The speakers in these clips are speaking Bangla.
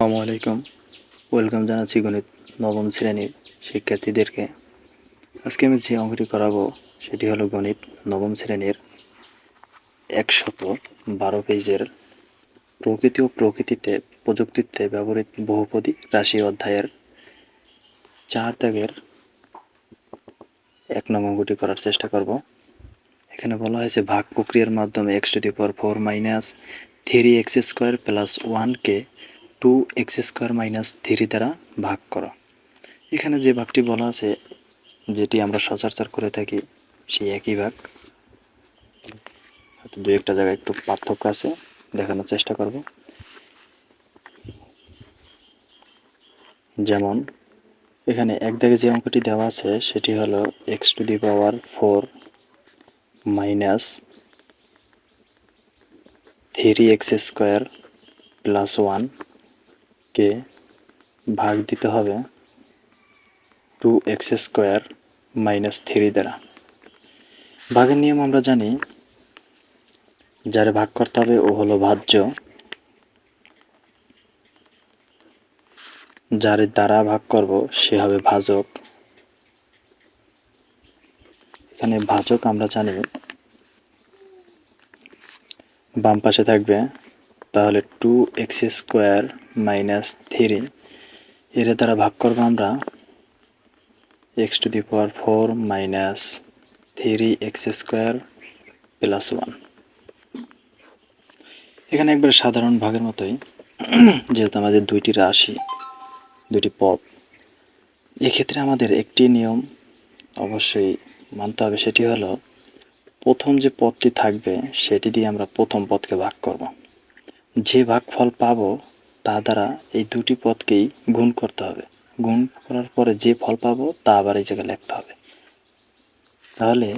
আসসালামু আলাইকুম। ওয়েলকাম জানাচ্ছি গণিত নবম শ্রেণির শিক্ষার্থীদেরকে। আজকে আমি যে অঙ্কটি করাবো, সেটি হলো গণিত নবম শ্রেণির একশত বারো পেজের প্রকৃতি ও প্রকৃতিতে, প্রযুক্তিতে ব্যবহৃত বহুপদী রাশি অধ্যায়ের চার ত্যাগের এক নং অঙ্কটি করার চেষ্টা করব। এখানে বলা হয়েছে, ভাগ প্রক্রিয়ার মাধ্যমে x to the power four minus three x square plus ওয়ানকে two x square minus three দ্বারা ভাগ করো। এখানে যে ভাগটি বলা আছে, যেটি আমরা সচরাচর করে থাকি, সেই একই ভাগ। দু একটা জায়গায় একটু পার্থক্য আছে, দেখানোর চেষ্টা করব। যেমন, এখানে এক যে অঙ্কটি দেওয়া আছে, সেটি হলো x to the power four minus three x square plus one কে ভাগ দিতে হবে two x square minus three দ্বারা। ভাগের নিয়ম আমরা জানি, যারে ভাগ করতে হবে ও হলো ভাজ্য। যার দ্বারা ভাগ করব সে হবে ভাজক। এখানে ভাজক আমরা জানি, বাম পাশে থাকবে তাহলে two x square minus three এর দ্বারা ভাগ করব আমরা x to the power four minus three x square plus one এখানে একবার সাধারণ ভাগের মতোই, যেহেতু আমাদের দুইটি রাশি দুটি পদ। এক্ষেত্রে আমাদের একটি নিয়ম অবশ্যই মানতে হবে, সেটি হলো প্রথম যে পদটি থাকবে, সেটি দিয়ে আমরা প্রথম পদকে ভাগ করব। যে ভাগফল পাবো, তা দ্বারা এই দুটি পদকেই গুণ করতে হবে। গুণ করার পরে যে ফল পাবো, তা আবার এই জায়গায় লিখতে হবে। তাহলে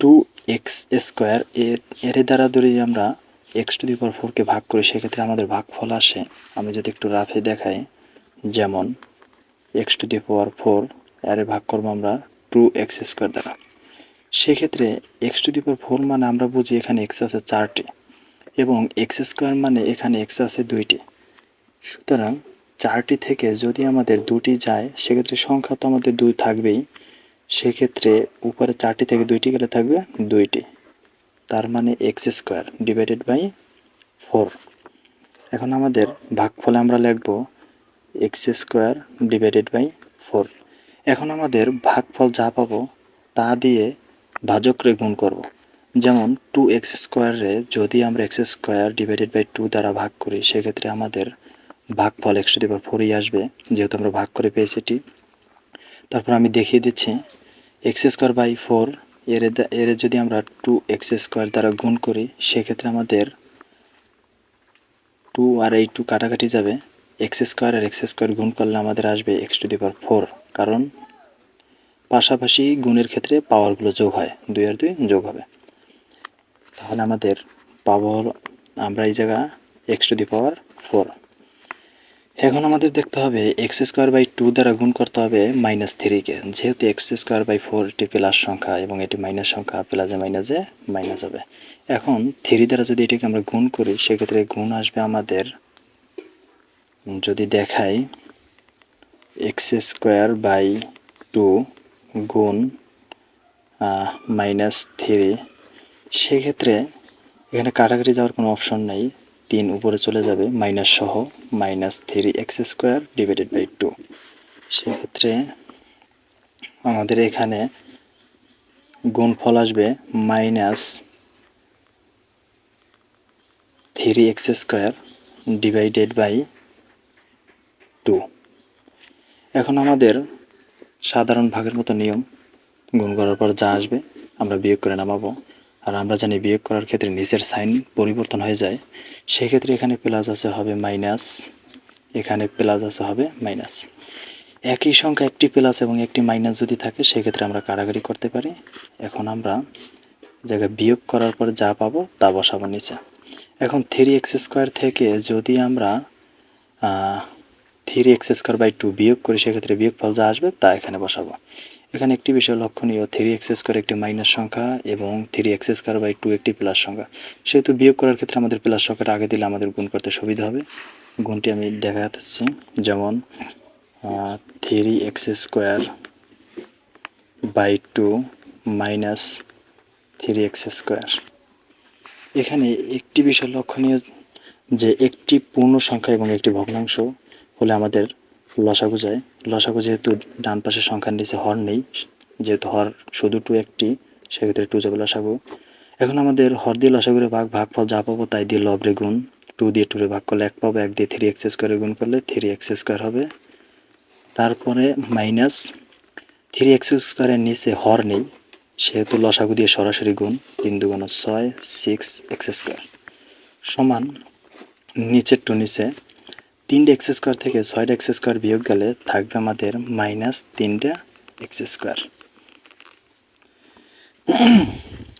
টু এক্স স্কোয়ার এর এর দ্বারা ধরে আমরা এক্স টু দি পাওয়ার ফোরকে ভাগ করি, সেক্ষেত্রে আমাদের ভাগফল আসে। আমি যদি একটু রাফে দেখাই, যেমন x to the power four এর ভাগ করব আমরা টু এক্স স্কোয়ার দ্বারা। সেক্ষেত্রে x to the power four মানে আমরা বুঝি এখানে এক্স আছে চারটি। এবং এক্স স্কোয়ার মানে এখানে এক্স আছে দুইটি। সুতরাং চারটি থেকে যদি আমাদের দুটি যায়, সেক্ষেত্রে সংখ্যা তো আমাদের দুই থাকবেই। সেক্ষেত্রে উপরে চারটি থেকে দুইটি গেলে থাকবে দুইটি। তার মানে x square divided by four. এখন আমাদের ভাগফলে আমরা লিখব x square divided by four. এখন আমাদের ভাগফল যা পাবো তা দিয়ে ভাজকরে গুণ করব। যেমন টু এক্স স্কোয়ারে যদি আমরা x square divided by two দ্বারা ভাগ করি, সেক্ষেত্রে আমাদের ভাগফল একশো দিবার ফোরই আসবে, যেহেতু আমরা ভাগ করে পেয়েছি এটি। তারপর আমি দেখিয়ে দিচ্ছি এক্স স্কোয়ার বাই ফোর এর এর যদি আমরা টু এক্স স্কোয়ার দ্বারা গুণ করি, সেক্ষেত্রে আমাদের টু আর এই টু কাটাকাটি যাবে। এক্স স্কোয়ার আর এক্স স্কোয়ার গুণ করলে আমাদের আসবে x to the power four কারণ পাশাপাশি গুণের ক্ষেত্রে পাওয়ারগুলো যোগ হয়, দুই আর দুই যোগ হবে। তাহলে আমাদের পাবো হলো, আমরা এই জায়গা x to the power four এখন আমাদের দেখতে হবে এক্স স্কোয়ার বাই টু দ্বারা গুণ করতে হবে মাইনাস থ্রিকে যেহেতু এক্স স্কোয়ার বাই ফোর এটি প্লাস সংখ্যা এবং এটি মাইনাস সংখ্যা প্লাসে মাইনাসে মাইনাস হবে। এখন থ্রি দ্বারা যদি এটিকে আমরা গুণ করি, সেক্ষেত্রে গুণ আসবে আমাদের, যদি দেখাই এক্স স্কোয়ার বাই টু গুণ মাইনাস থ্রি সেক্ষেত্রে এখানে কাটাকাটি যাওয়ার কোনো অপশন নেই। তিন, উপরে চলে যাবে মাইনাস সহ minus three x square divided by two সেক্ষেত্রে আমাদের এখানে গুণফল আসবে minus three x square divided by two এখন আমাদের সাধারণ ভাগের মতো নিয়ম, গুণ করার পর যা আসবে, আমরা বিয়োগ করে নামাবো। আর আমরা জানি বিয়োগ করার ক্ষেত্রে নিচের সাইন পরিবর্তন হয়ে যায়। সেক্ষেত্রে এখানে প্লাস আছে হবে মাইনাস, এখানে প্লাস আছে হবে মাইনাস। একই সংখ্যা একটি প্লাস এবং একটি মাইনাস যদি থাকে, সেক্ষেত্রে আমরা কারাগারি করতে পারি। এখন আমরা জায়গায় বিয়োগ করার পর যা পাবো তা বসাবো নিচে। এখন থ্রি এক্স স্কোয়ার থেকে যদি আমরা three x square by two বিয়োগ করি, সেক্ষেত্রে বিয়োগ ফল যা আসবে তা এখানে বসাবো। এখানে একটি বিষয় লক্ষণীয় থ্রি এক্স স্কোয়ার একটি মাইনাস সংখ্যা এবং three x square by two একটি প্লাস সংখ্যা। সেহেতু বিয়োগ করার ক্ষেত্রে আমাদের প্লাস সংখ্যাটা আগে দিলে আমাদের গুণ করতে সুবিধা হবে। গুণটি আমি দেখাতেছি যেমন three x square by two minus three x square এখানে একটি বিষয় লক্ষণীয় যে একটি পূর্ণ সংখ্যা এবং একটি ভগ্নাংশ হলে আমাদের লসাগু যায়। লসাগু যেহেতু ডান পাশের সংখ্যার নিচে হর নেই, যেহেতু হর শুধু টু একটি, সেক্ষেত্রে টু যাবে লসাগু। এখন আমাদের হর দিয়ে লসাগুরে ভাগ, ভাগফল যা পাবো তাই দিয়ে লবরে গুণ। টু দিয়ে টুরে ভাগ করলে এক পাবো, এক দিয়ে থ্রি এক্স স্কোয়ারে গুণ করলে থ্রি এক্স স্কোয়ার হবে। তারপরে মাইনাস থ্রি এক্স স্কোয়ারের নিচে হর নেই, সেহেতু লসাগু দিয়ে সরাসরি গুণ, তিন দুগুণ ছয় সিক্স এক্স স্কোয়ার সমান নিচের টু নিচে তিনটে এক্স স্কোয়ার থেকে ছয়টা এক্স স্কোয়ার বিয়োগ গেলে থাকবে আমাদের মাইনাস তিনটা এক্স স্কোয়ার।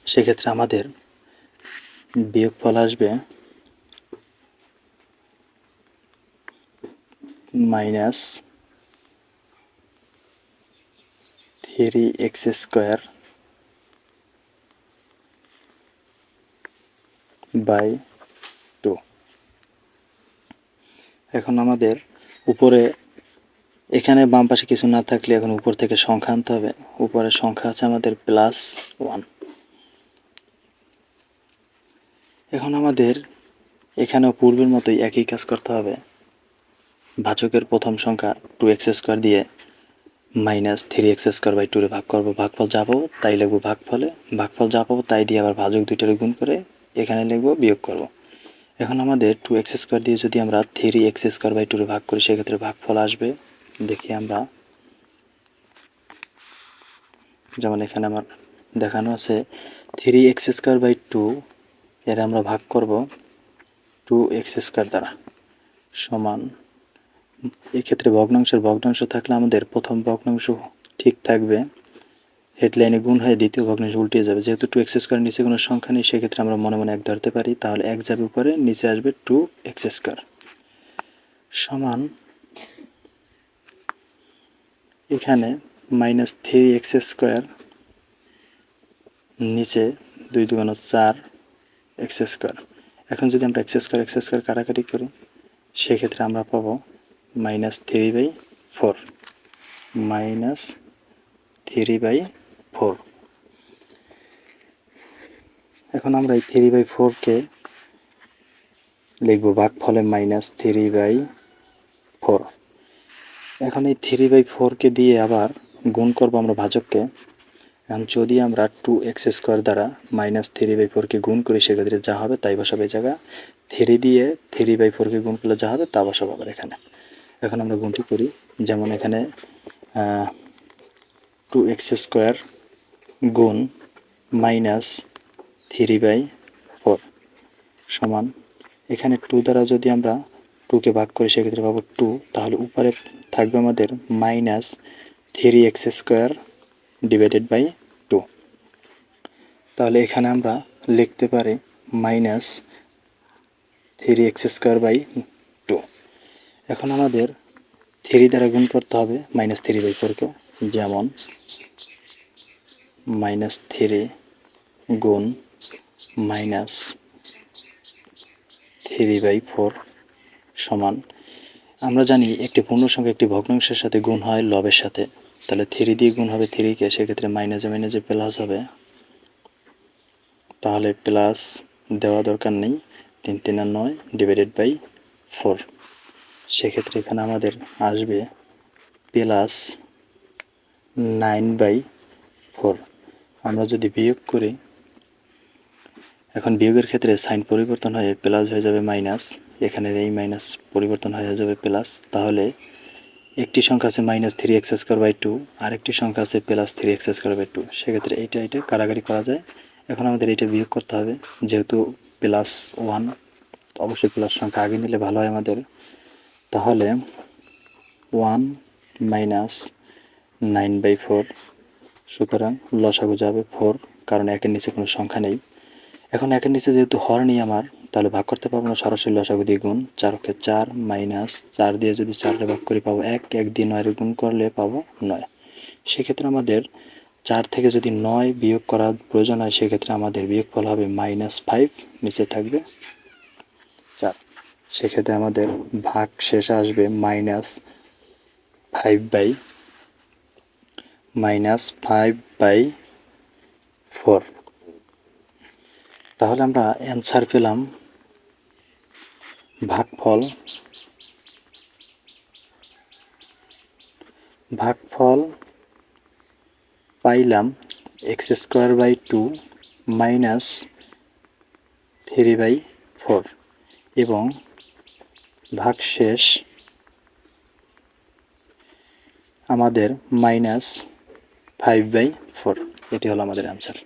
সেক্ষেত্রে আমাদের বিয়োগফল আসবে minus three x square by two এখন আমাদের উপরে, এখানে বাম পাশে কিছু না থাকলে এখন উপর থেকে সংখ্যা আনতে হবে। উপরের সংখ্যা আছে আমাদের প্লাস ওয়ান এখন আমাদের এখানেও পূর্বের মতোই একই কাজ করতে হবে। ভাজকের প্রথম সংখ্যা টু এক্স স্কোয়ার দিয়ে minus three x square by টুরে ভাগ করব, ভাগফল যা পাবো তাই লিখব ভাগফলে, ভাগফল যা পাবো তাই দিয়ে আবার ভাজক দুইটারে গুণ করে এখানে লিখব, বিয়োগ করব। এখন আমাদের টু এক্স স্কোয়ার দিয়ে যদি আমরা থ্রি এক্স স্কোয়ার বাই টুরে ভাগ করি, সেক্ষেত্রে ভাগফল আসবে। দেখি আমরা। যেমন এখানে আমার দেখানো আছে three x square by two এর আমরা ভাগ করব টু এক্স স্কোয়ার দ্বারা সমান। এক্ষেত্রে ভগ্নাংশের ভগ্নাংশ থাকলে আমাদের প্রথম ভগ্নাংশ ঠিক থাকবে। হেডলাইনে গুণ হয়ে দ্বিতীয় ভগ্নাংশ উল্টে যাবে। যেহেতু টু এক্স স্কোয়ার নিচে কোনো সংখ্যা নেই, সেক্ষেত্রে আমরা মনে মনে এক ধরতে পারি। তাহলে এক যাবে উপরে, নিচে আসবে টু এক্স স্কোয়ার সমান এখানে মাইনাস থ্রি এক্স স্কোয়ার নিচে দুই দুগুণ চার এক্স স্কোয়ার এখন যদি আমরা এক্স স্কোয়ার এক্স স্কোয়ার কাটাকাটি করি, সেক্ষেত্রে আমরা পাবো minus three by four minus three by four এখন আমরা এই থ্রি বাই ফোরকে লিখব ভাগ ফলে মাইনাস থ্রি বাই ফোর এখন এই থ্রি বাই ফোরকে দিয়ে আবার গুণ করব আমরা ভাজককে। এখন যদি আমরা টু এক্স স্কোয়ার দ্বারা মাইনাস থ্রি বাই ফোরকে গুণ করি, সেক্ষেত্রে যা হবে তাই বসাবে এই জায়গা থ্রি দিয়ে থ্রি বাই ফোরকে গুণ করলে যা হবে তা বসাবো আবার এখানে। এখন আমরা গুণটি করি, যেমন এখানে টু এক্স স্কোয়ার গুণ মাইনাস থ্রি বাই ফোর সমান। এখানে টু দ্বারা যদি আমরা টুকে ভাগ করি, সেক্ষেত্রে পাবো টু তাহলে উপরে থাকবে আমাদের minus three x square divided by two তাহলে এখানে আমরা লিখতে পারি minus three x square by two এখন আমাদের থ্রি দ্বারা গুণ করতে হবে মাইনাস থ্রি বাই ফোরকে, যেমন মাইনাস থ্রি গুণ মাইনাস থ্রি বাই ফোর সমান। আমরা জানি একটি পূর্ণ সংখ্যা একটি ভগ্নাংশের সাথে গুণ হয় লবের সাথে। তাহলে থ্রি দিয়ে গুণ হবে থ্রিকে সেক্ষেত্রে মাইনাসে মাইনাসে প্লাস হবে। তাহলে প্লাস দেওয়া দরকার নেই, তিন তিন আর নয় ডিভাইডেড বাই ফোর সেক্ষেত্রে এখানে আমাদের আসবে প্লাস নাইন বাই ফোর আমরা যদি বিয়োগ করি, এখন বিয়োগের ক্ষেত্রে সাইন পরিবর্তন হয়ে প্লাস হয়ে যাবে মাইনাস এখানে এই মাইনাস পরিবর্তন হয়ে যাবে প্লাস তাহলে একটি সংখ্যা আছে minus three x square by two আরেকটি সংখ্যা আছে plus three x square by two সেক্ষেত্রে এইটা এটা কারাগারি করা যায়। এখন আমাদের এটা বিয়োগ করতে হবে, যেহেতু প্লাস ওয়ান অবশ্যই প্লাস সংখ্যা আগে নিলে ভালো হয় আমাদের। তাহলে one minus nine by four সুতরাং লসাগু যাবে ফোর কারণ একের নিচে কোনো সংখ্যা নেই। এখন একের নিচে যেহেতু হর নেই আমার, তাহলে ভাগ করতে পারব না, সরাসরি লসাগু দিয়ে গুণ। চারকে চার মাইনাস চার দিয়ে যদি চারটা ভাগ করে পাবো এক এক দিয়ে নয়ের গুণ করলে পাবো নয়। সেক্ষেত্রে আমাদের চার থেকে যদি নয় বিয়োগ করার প্রয়োজন হয়, সেক্ষেত্রে আমাদের বিয়োগফল হবে মাইনাস ফাইভ, নিচে থাকবে চার। সেক্ষেত্রে আমাদের ভাগ শেষ আসবে minus five by minus five by four তাহলে আমরা অ্যান্সার পেলাম ভাগফল। ভাগফল পাইলাম x square by two minus three by four এবং ভাগশেষ আমাদের মাইনাস ফাইভ বাই ফোর এটি হলো আমাদের অ্যান্সার